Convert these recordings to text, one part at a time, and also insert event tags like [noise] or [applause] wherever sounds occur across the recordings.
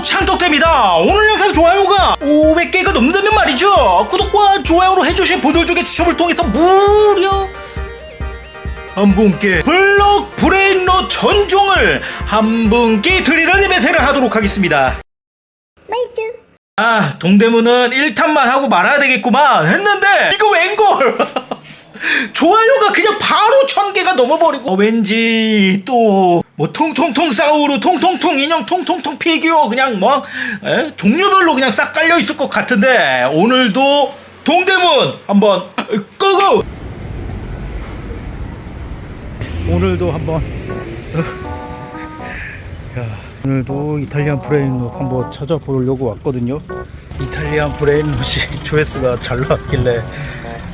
또 창덕됩니다. 오늘 영상 좋아요가 500개가 넘는다면 말이죠. 구독과 좋아요로 해주신 분들 중에 추첨을 통해서 무려 한 분께 블록 브레인로 전종을 한 분께 드리는 이벤트를 하도록 하겠습니다. 아 동대문은 1탄만 하고 말아야 되겠구만 했는데 이거 웬걸 [laughs] 좋아요가 그냥 바로 천 개가 넘어버리고 어, 왠지 또 뭐 통통통 싸우루 통통통 인형 통통통 피규어 그냥 뭐 에? 종류별로 그냥 싹 깔려 있을 것 같은데 오늘도 동대문 한번 고고 오늘도 한번 오늘도 이탈리안 브레인롯 한번 찾아보려고 왔거든요. 이탈리안 브레인롯이 [laughs] 조회수가 잘 나왔길래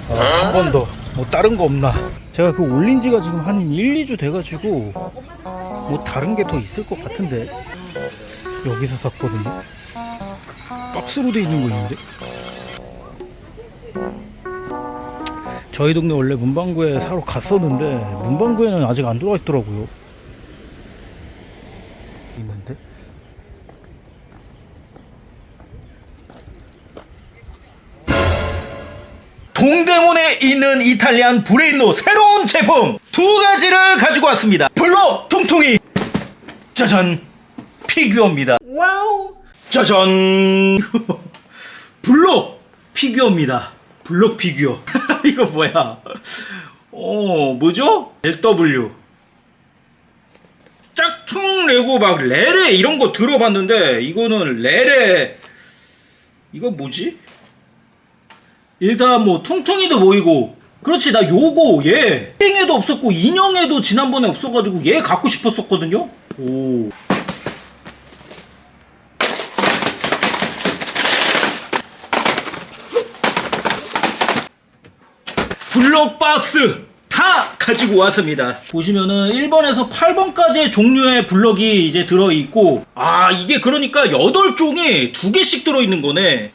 어, 한번더 뭐 다른 거 없나? 제가 그 올린 지가 지금 한 1, 2주 돼가지고 뭐 다른 게 더 있을 것 같은데 여기서 샀거든요. 박스로 돼 있는 거 있는데? 저희 동네 원래 문방구에 사러 갔었는데 문방구에는 아직 안 들어와 있더라고요. 있는데? 동대문에 있는 이탈리안 브레인로 새로운 제품 두 가지를 가지고 왔습니다. 블록 통통이 짜잔 피규어입니다. 와우 짜잔 블록 피규어입니다. 블록 피규어 [laughs] 이거 뭐야? 어 뭐죠? LW 짝퉁 레고 막 레레 이런 거 들어봤는데 이거는 레레 이거 뭐지? 일단 뭐 퉁퉁이도 모이고 그렇지 나 요거 얘 땡에도 없었고 인형에도 지난번에 없어가지고 얘 갖고 싶었었거든요 오 블럭박스 다 가지고 왔습니다. 보시면은 1번에서 8번까지의 종류의 블럭이 이제 들어있고, 아, 이게 그러니까 8종이 두 개씩 들어있는 거네.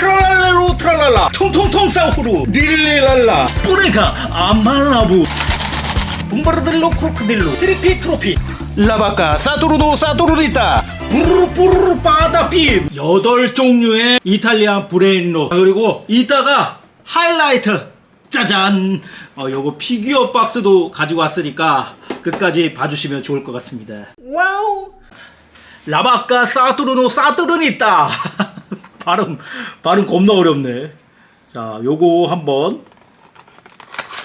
트랄랄레로 트랄랄라, 통통통 사우루, 릴릴랄라, 뿌레가, 아말라부, 붐바르딜로 크로크딜로, 트리피 트로피, 라바카, 사토르노 사토르리타, 부르르 부르르 빠다빔. 8종류의 이탈리안 브레인로. 그리고 이따가 하이라이트. 짜잔! 어, 요거 피규어 박스도 가지고 왔으니까 끝까지 봐주시면 좋을 것 같습니다. 와우! 라바카 사투르노 사투르니따! [laughs] 발음, 발음 겁나 어렵네. 자, 요거 한번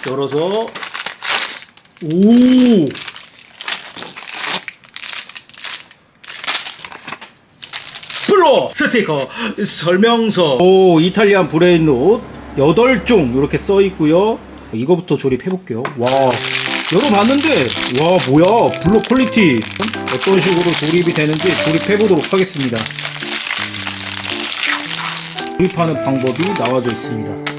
열어서, 오! 플로 스티커 설명서. 오 이탈리안 브레인롯 8종 이렇게 써 있고요. 이거부터 조립해 볼게요. 와 열어봤는데. 와 뭐야? 블록 퀄리티. 어떤 식으로 조립이 되는지 조립해 보도록 하겠습니다 조립하는 방법이 나와져 있습니다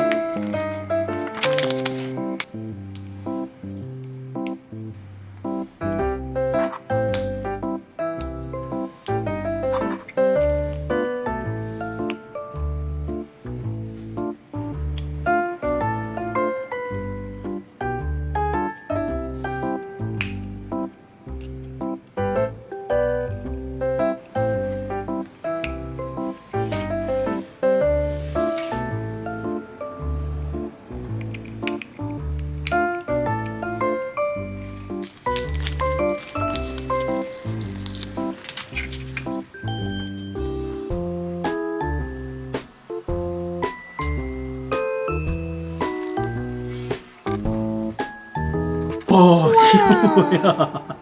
와 이거 뭐야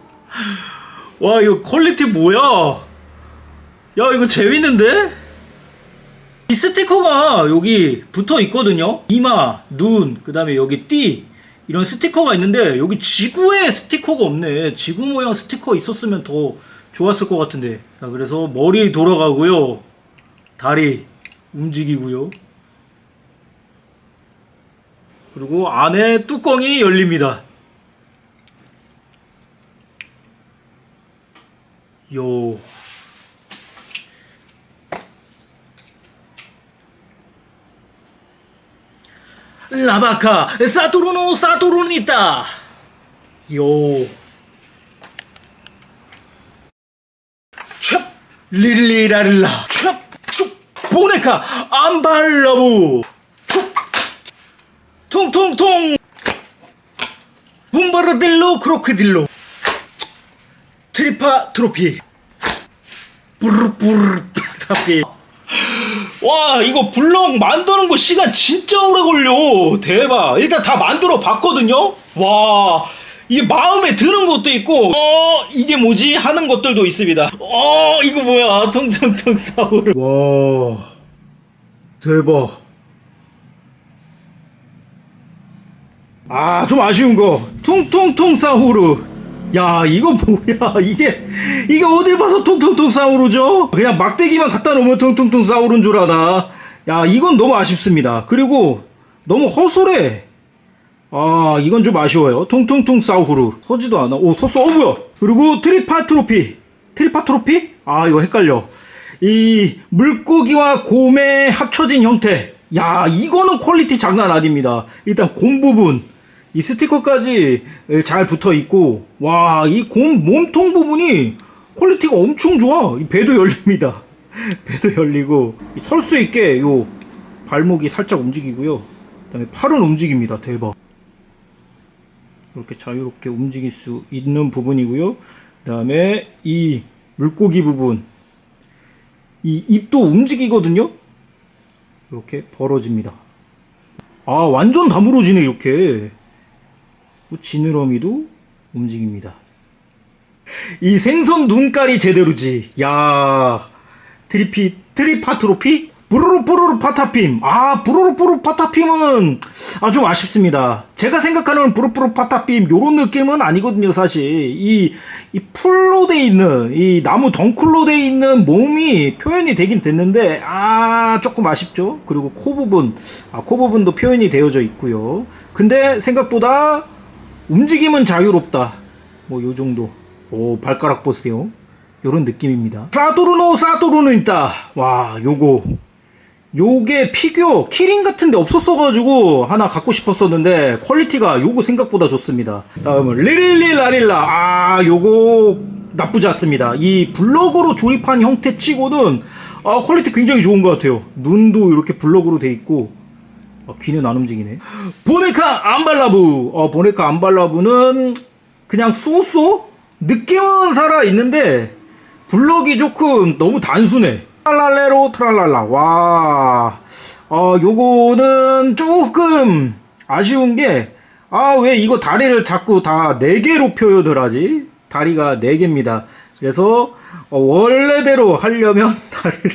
와 이거 퀄리티 뭐야? 야 이거 재밌는데? 이 스티커가 여기 붙어 있거든요. 이마 눈 그 다음에 여기 띠. 이런 스티커가 있는데 여기 지구에 스티커가 없네. 지구 모양 스티커 있었으면 더 좋았을 것 같은데. 자 그래서 머리 돌아가고요. 다리 움직이고요. 그리고 안에 뚜껑이 열립니다 요. 라바카 사토르노 사토르니타. 요. 촥 릴리라릴라. 촥 보네카 안발라부. 툭 통통통 붐바르딜로 크로크딜로 트리파 트로피. 뿌르뿌르 타피 와 이거 블럭 만드는 거 시간 진짜 오래 걸려. 대박. 일단 다 만들어 봤거든요? 와 이게 마음에 드는 것도 있고. 어 이게 뭐지? 하는 것들도 있습니다. 어 이거 뭐야? 통통통 사우르 와 대박. 아 좀 아쉬운 거. 퉁퉁퉁 사우르 야 이거 뭐야? 이게 이게 어딜 봐서 퉁퉁퉁 사우르죠? 그냥 막대기만 갖다 놓으면 퉁퉁퉁 사우르인 줄 아나? 야 이건 너무 아쉽습니다. 그리고 너무 허술해. 아 이건 좀 아쉬워요. 퉁퉁퉁 사우르. 서지도 않아. 오 섰어. 어 뭐야? 그리고 트리파 트로피. 트리파 트로피? 아 이거 헷갈려. 이 물고기와 곰의 합쳐진 형태. 야 이거는 퀄리티 장난 아닙니다. 일단 곰 부분 이 스티커까지 잘 붙어 있고 와 이 곰 몸통 부분이 퀄리티가 엄청 좋아. 이 배도 열립니다. [laughs] 배도 열리고 설 수 있게 요 발목이 살짝 움직이고요. 그다음에 팔은 움직입니다. 대박. 이렇게 자유롭게 움직일 수 있는 부분이고요. 그다음에 이 물고기 부분. 이 입도 움직이거든요. 이렇게 벌어집니다. 아 완전 다물어지네 이렇게. 또 지느러미도 움직입니다. 이 생선 눈깔이 제대로지. 야 트리피 트리파트로피 부르르 부르르 파타핌. 아 부르르 부르르 파타핌은 아좀 아쉽습니다. 제가 생각하는 부르르 파타핌 요런 느낌은 아니거든요 사실. 이 이 풀로 돼 있는 이 나무 덩쿨로 돼 있는 몸이 표현이 되긴 됐는데 아 조금 아쉽죠. 그리고 코 부분 아코 부분도 표현이 되어져 있고요. 근데 생각보다 움직임은 자유롭다. 뭐 요 정도. 오 발가락 보세요. 요런 느낌입니다. 사토르노 사토르는 있다. 와 요거 요게 피규어 키링 같은데 없었어가지고 하나 갖고 싶었었는데 퀄리티가 요거 생각보다 좋습니다. 다음은 리릴리 라릴라 아 요거 나쁘지 않습니다. 이 블럭으로 조립한 형태치고는 아 퀄리티 굉장히 좋은 것 같아요. 눈도 이렇게 블럭으로 돼 있고 아, 귀는 안 움직이네. 보네카 안발라부. 어, 보네카 안발라부는 그냥 쏘쏘? 느낌은 살아 있는데 블럭이 조금 너무 단순해. 트랄랄레로 트랄랄라. 와. 어, 요거는 조금 아쉬운 게, 아, 왜 이거 다리를 자꾸 다 4개로 표현을 하지? 다리가 4개입니다. 그래서, 어, 원래대로 하려면 [laughs] 다리를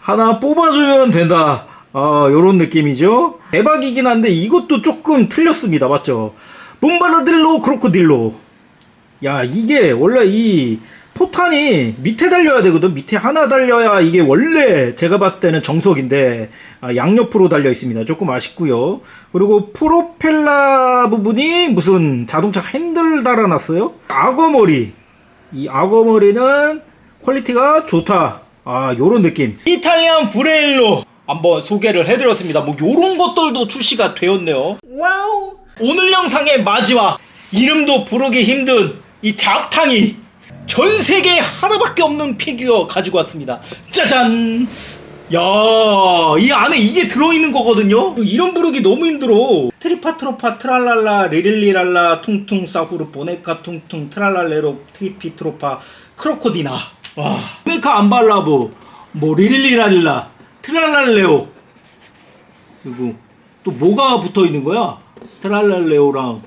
하나 뽑아주면 된다. 아, 요런 느낌이죠. 대박이긴 한데 이것도 조금 틀렸습니다. 맞죠? 붐바르딜로 크로코딜로. 야, 이게 원래 이 포탄이 밑에 달려야 되거든. 밑에 하나 달려야 이게 원래 제가 봤을 때는 정석인데 아, 양옆으로 달려 있습니다. 조금 아쉽고요. 그리고 프로펠러 부분이 무슨 자동차 핸들 달아놨어요. 악어머리. 이 악어머리는 퀄리티가 좋다. 아, 요런 느낌. 이탈리안 브레일로 한번 소개를 해드렸습니다. 뭐 요런 것들도 출시가 되었네요. 와우. 오늘 영상의 마지막 이름도 부르기 힘든 이 잡탕이 전 세계에 하나밖에 없는 피규어 가지고 왔습니다. 짜잔. 야, 이 안에 이게 들어있는 거거든요. 이름 부르기 너무 힘들어. 트리파트로파 트랄랄라 레릴리랄라 퉁퉁 사후르 보네카 퉁퉁 트랄랄레로 트리피트로파 크로코디나. 와, 보네카 안발라브 뭐 리릴리랄라 트랄랄레오. 그리고 또 뭐가 붙어 있는 거야? 트랄랄레오랑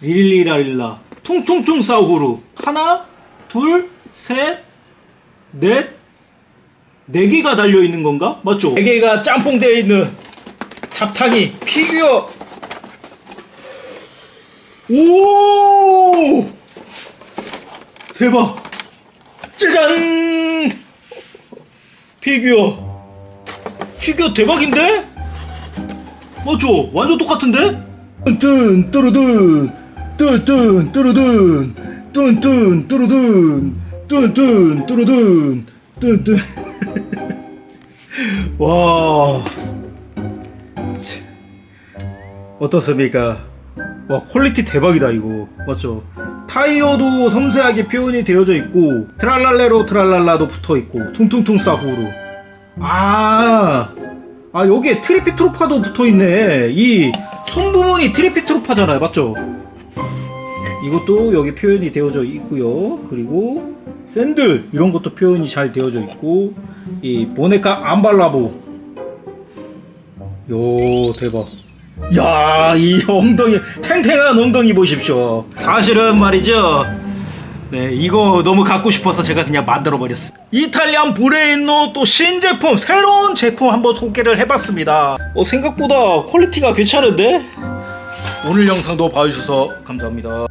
리릴리랄라. 퉁퉁퉁 사후르 하나 둘셋넷 네 개가 달려 있는 건가? 맞죠? 네 개가 짬뽕되어 있는 잡탕이. 피규어. 오! 대박. 짜잔! 피규어 피규어 대박인데? 맞죠? 완전 똑같은데? 뚠뚠 뚜루둔 뚠뚠 뚜루둔 뚠뚠 뚜루둔 뚠뚠 뚜루둔 뚠뚠 [laughs] 와 어떻습니까? 와 퀄리티 대박이다 이거 맞죠? 타이어도 섬세하게 표현이 되어져 있고 트랄랄레로 트랄랄라도 붙어 있고 퉁퉁퉁 싸구로 아, 아 여기에 트리피트로파도 붙어 있네. 이 손 부분이 트리피트로파잖아요, 맞죠? 이것도 여기 표현이 되어져 있고요. 그리고 샌들 이런 것도 표현이 잘 되어져 있고 이 보네카 암발라보 요 대박. 야, 이 엉덩이 탱탱한 엉덩이 보십시오. 사실은 말이죠. 네, 이거 너무 갖고 싶어서 제가 그냥 만들어 버렸어요. 이탈리안 브레인노 또 신제품, 새로운 제품 한번 소개를 해봤습니다. 어, 생각보다 퀄리티가 괜찮은데? 오늘 영상도 봐주셔서 감사합니다.